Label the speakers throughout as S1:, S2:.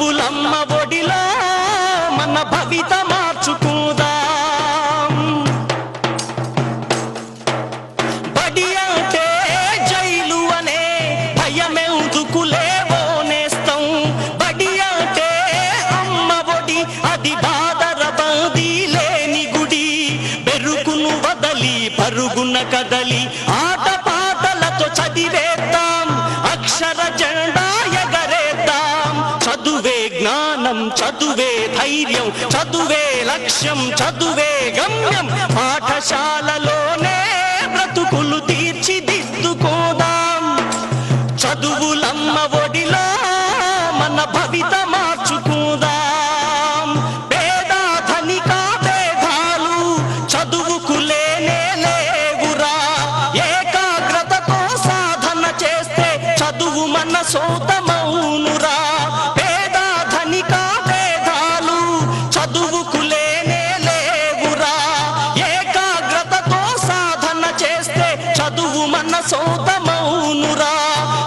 S1: చదువులమ్మ ఒడిలో మన భవిత మార్చుకుందాం. బడి అంటే జైలు అనే భయమెందుకులేవో నేస్తం. బడి అంటే అమ్మ ఒడి అది బాధర బందీ లేని గుడి. బెరుకును వదలి పరుగున కదలి ఆట పాటలతో చదివేద్దాం. అక్షర జెండా జ్ఞానం చదువే ధైర్యం చదువే లక్ష్యం చదువే గమ్యం. పాఠశాలలోనే బ్రతుకులు తీర్చిదిద్దుకోదాం. చదువులమ్మ ఒడిలో మన భవిత మార్చుకుందాం. పేద ధనిక భేదాలు చదువుకు లేనే లేవురా. ఏకాగ్రతతో సాధన చేస్తే చదువు మన సొంతమౌనురా సొంతమౌనురా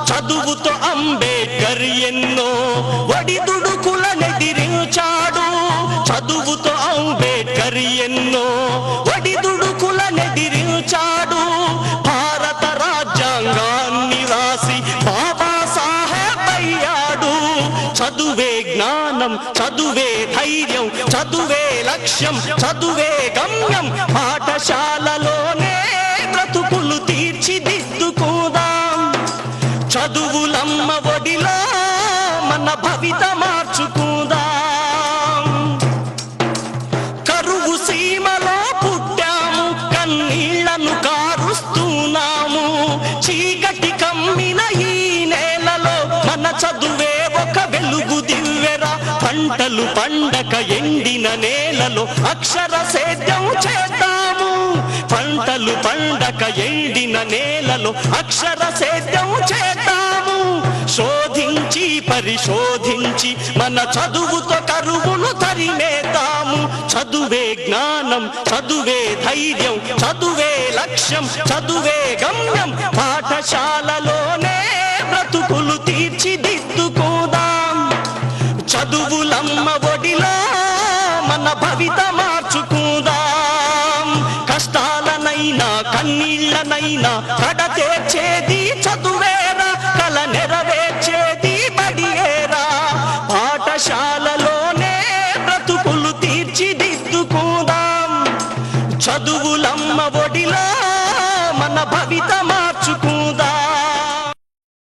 S1: చదువుతో అంబేద్కర్ ఎన్నో ఒడిదుడుకులనెదిరించాడు. చదువుతో అంబేద్కర్ ఎన్నో ఒడిదుడుకులనెదిరించాడు. భారత రాజ్యాంగాన్ని రాసి బాబా సాహెబ్ అయ్యాడు. చదువే జ్ఞానం చదువే ధైర్యం చదువే లక్ష్యం చదువే గమ్యం ఒడిలో మన భవిత మార్చుకుందాం. కరువు సీమలో పుట్టాము కన్నీళ్ళను కారుస్తున్నాము. చీకటి కమ్మిన ఈ నేలలో మన చదువే ఒక వెలుగు దివ్వెరా. పంటలు పండక ఎండిన నేలలో అక్షర సేద్యం చేద్దాము. పంటలు పండక ఎండిన నేలలో అక్షర సేద్యం చేద్దాం పరిశోధించి మన చదువుతో కరువును తరిమేద్దాము. చదువే జ్ఞానం చదువే ధైర్యం చదువే లక్ష్యం చదువే గమ్యం. పాఠశాలలోనే బ్రతుకులు తీర్చిదిద్దుకోదాం. చదువులమ్మ ఒడిలో మన భవిత మార్చుకుందాం. కష్టాలనైనా కన్నీళ్ళనైనా కడ తీర్చేది చదువే చదువులమ్మ ఒడిలా మన భవిత